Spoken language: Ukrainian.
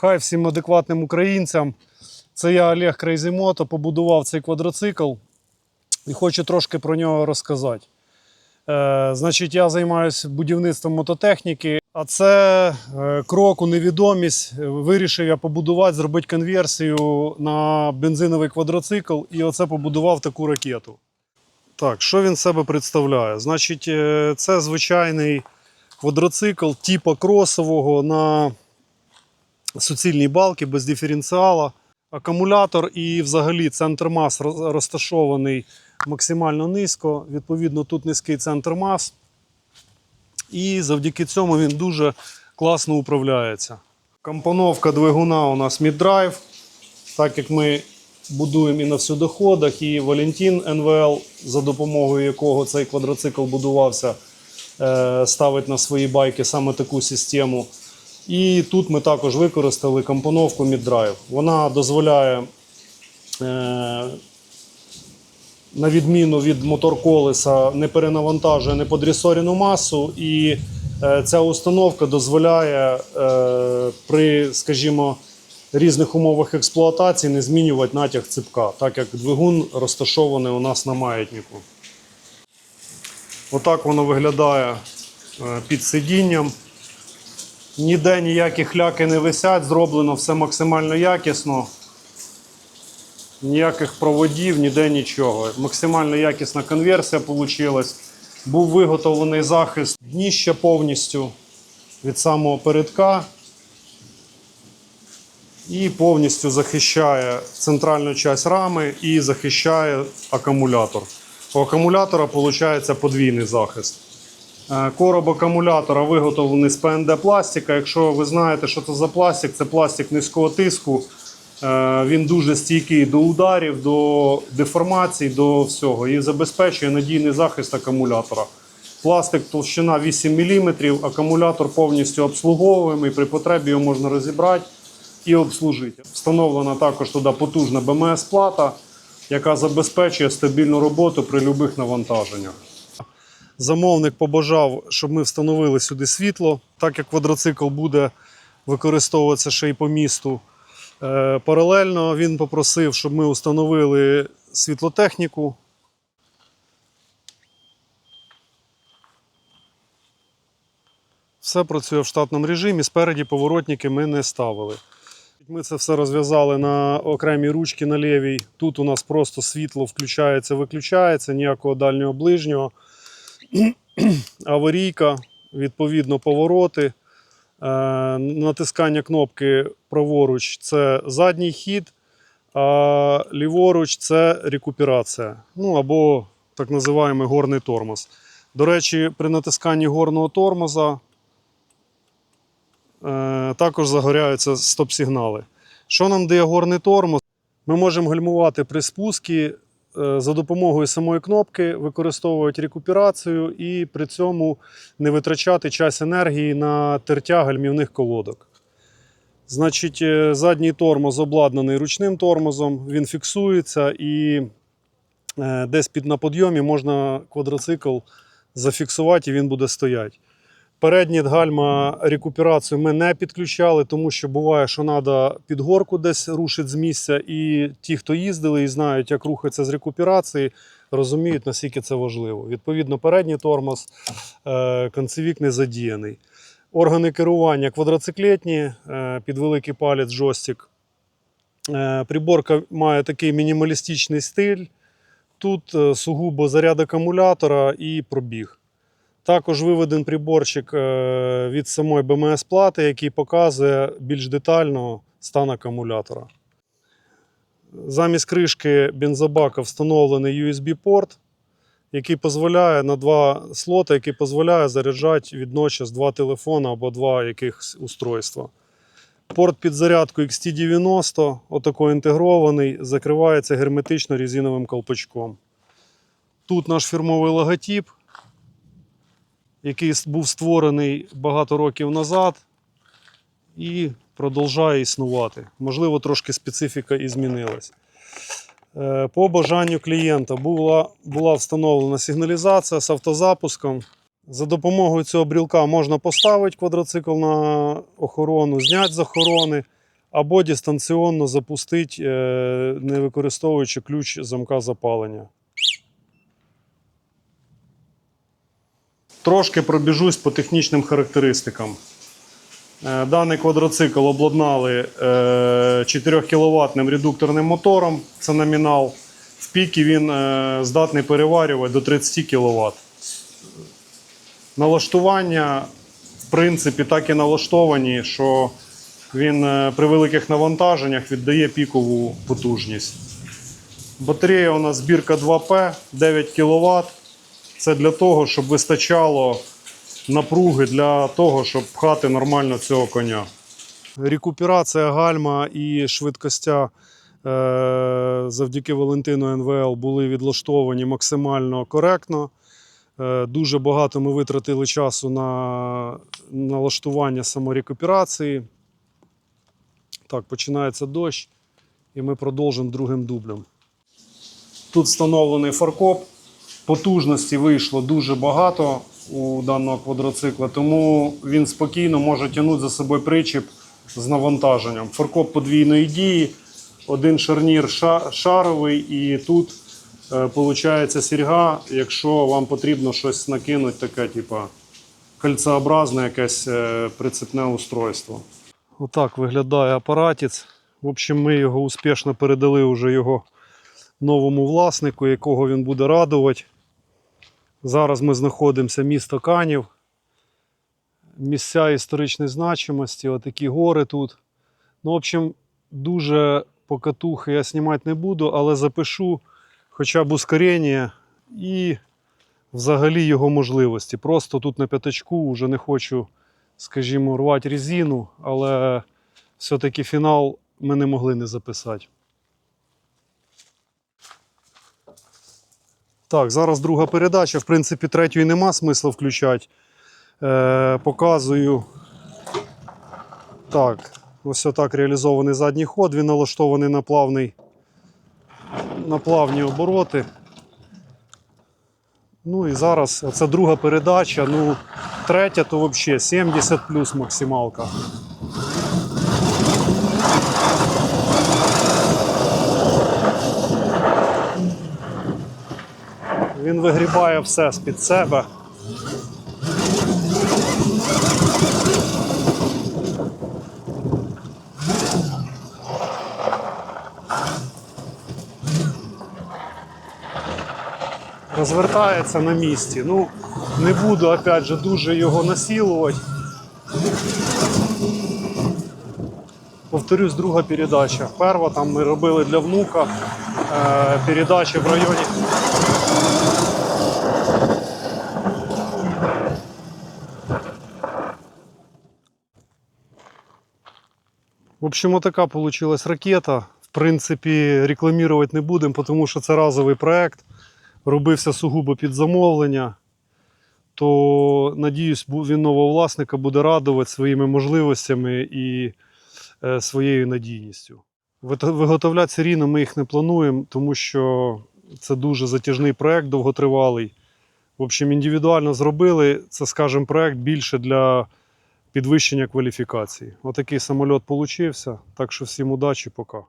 Хай всім адекватним українцям. Це я Олег Крейзімото, побудував цей квадроцикл і хочу трошки про нього розказати. Е, значить, я займаюся будівництвом мототехніки, а це е, крок у невідомість. Вирішив я побудувати, зробити конверсію на бензиновий квадроцикл, і оце побудував таку ракету. Так, що він себе представляє? Значить, е, це звичайний квадроцикл типу кросового на суцільній балки без диференціала. Акумулятор і взагалі центр мас розташований максимально низько. Відповідно, тут низький центр мас. І завдяки цьому він дуже класно управляється. Компоновка двигуна у нас міддрайв, так як ми будуємо і на всюдоходах, і Валентин НВЛ, за допомогою якого цей квадроцикл будувався, е, ставить на свої байки саме таку систему. І тут ми також використали компоновку міддрайв. Вона дозволяє, е, на відміну від мотор-колеса, не перенавантажує неподрісоріну масу, і е, ця установка дозволяє е, при, скажімо, різних умовах експлуатації не змінювати натяг ципка, так як двигун розташований у нас на маятнику. Отак воно виглядає під сидінням. Ніде ніякі хляки не висять, зроблено все максимально якісно. Ніяких проводів, ніде нічого. Максимально якісна конверсія вийшла. Був виготовлений захист дніща повністю від самого передка. І повністю захищає центральну частину рами і захищає акумулятор. У акумулятора виходить подвійний захист. Е, Короб акумулятора виготовлений з ПНД пластика. Якщо ви знаєте, що це за пластик, це пластик низького тиску. Е, Він дуже стійкий до ударів, до деформацій, до всього і забезпечує надійний захист акумулятора. Пластик товщина 8 мм, акумулятор повністю обслуговуємий. При потребі його можна розібрати і обслужити. Встановлена також туди потужна БМС-плата, яка забезпечує стабільну роботу при будь-яких навантаженнях. Замовник побажав, щоб ми встановили сюди світло, так як квадроцикл буде використовуватися ще й по місту. Е, Паралельно він попросив, щоб ми встановили світлотехніку. Все працює в штатному режимі. Спереді поворотники ми не ставили. Ми це все розв'язали на окремі ручки на лівій. Тут у нас просто світло включається, виключається, ніякого дальнього ближнього. Аварійка, відповідно, повороти. Е, натискання кнопки праворуч це задній хід, а ліворуч це рекуперація. Ну або так називаємо горний тормоз. До речі, при натисканні горного тормоза е, також загоряються стоп-сигнали. Що нам дає горний тормоз? Ми можемо гальмувати при спуску за допомогою самої кнопки, використовувати рекуперацію і при цьому не витрачати час енергії на тертя гальмівних колодок. Значить, е, задній тормоз обладнаний ручним тормозом, він фіксується і е, десь під на підйомі можна квадроцикл зафіксувати і він буде стояти. Передні гальма рекуперацію ми не підключали, тому що буває, що треба під горку десь рушити з місця. І ті, хто їздили і знають, як рухатися з рекуперації, розуміють, наскільки це важливо. Відповідно, передній тормоз, е, концевік не задіяний. Органи керування квадроциклетні, е, під великий палець джойстик. Е, Приборка має такий мінімалістичний стиль. Тут сугубо заряд акумулятора і пробіг. Також виведен приборчик е, від самої БМС-плати, який показує більш детально стан акумулятора. Замість кришки бензобака встановлений USB-порт, який дозволяє на два слоти, який дозволяє заряджати відночас два телефони або два якихось устройства. Порт під зарядку XT90, отако інтегрований, закривається герметично резиновим колпачком. Тут наш фірмовий логотип який був створений багато років назад і продовжує існувати. Можливо, трошки специфіка і змінилась. Е, По бажанню клієнта була, була встановлена сигналізація з автозапуском. За допомогою цього брілка можна поставити квадроцикл на охорону, зняти з охорони. або дистанційно запустити, е, не використовуючи ключ замка запалення. Трошки пробіжусь по технічним характеристикам. Е, Даний квадроцикл обладнали 4 кВт редукторним мотором, це номінал. В піки він е, здатний переварювати до 30 кВт. Налаштування, в принципі, так і налаштовані, що він е, при великих навантаженнях віддає пікову потужність. Батарея у нас збірка 2П 9 кВт. Це для того, щоб вистачало напруги для того, щоб пхати нормально цього коня. Рекуперація гальма і швидкостя е, завдяки Валентину НВЛ були відлаштовані максимально коректно. Е, Дуже багато ми витратили часу на налаштування саморекуперації. Так, починається дощ, і ми продовжимо другим дублем. Тут встановлений фаркоп. Потужності вийшло дуже багато у даного квадроцикла, тому він спокійно може тягнути за собою причіп з навантаженням. Фаркоп подвійної дії, один шарнір ша- шаровий, і тут виходить сірга, якщо вам потрібно щось накинути, таке, типу, кольцеобразне якесь е, прицепне устройство. Отак виглядає апаратець. В общем, ми його успішно передали вже його новому власнику, якого він буде радувати. Зараз ми знаходимося місто Канів. Місця історичної значимості, отакі гори тут. Ну, в общем, дуже покатухи я знімати не буду, але запишу хоча б ускорення і взагалі його можливості. Просто тут на п'ятачку вже не хочу, скажімо, рвати резину, але все-таки фінал ми не могли не записати. Так, зараз друга передача. В принципі, третьої нема смисла включати. Е, показую. Так, ось отак реалізований задній ход. Він налаштований на плавний, на плавні обороти. Ну і зараз це друга передача. Ну, третя то взагалі 70 плюс максималка. Він вигрібає все з-під себе. Розвертається на місці. Ну, не буду, опять же, дуже його насилувати. Повторюсь, друга передача. Перша там ми робили для внука е, передачі в районі В общем, вот така получилась ракета. В принципі, рекламувати не будемо, тому що це разовий проект. Робився сугубо під замовлення. То, надіюсь, він нового власника буде радувати своїми можливостями і е, своєю надійністю. Виготовляти серійно ми їх не плануємо, тому що це дуже затяжний проект, довготривалий. В общем, індивідуально зробили. Це, скажімо, проект більше для підвищення кваліфікації. Отакий самоліт получився. Так що всім удачі, пока.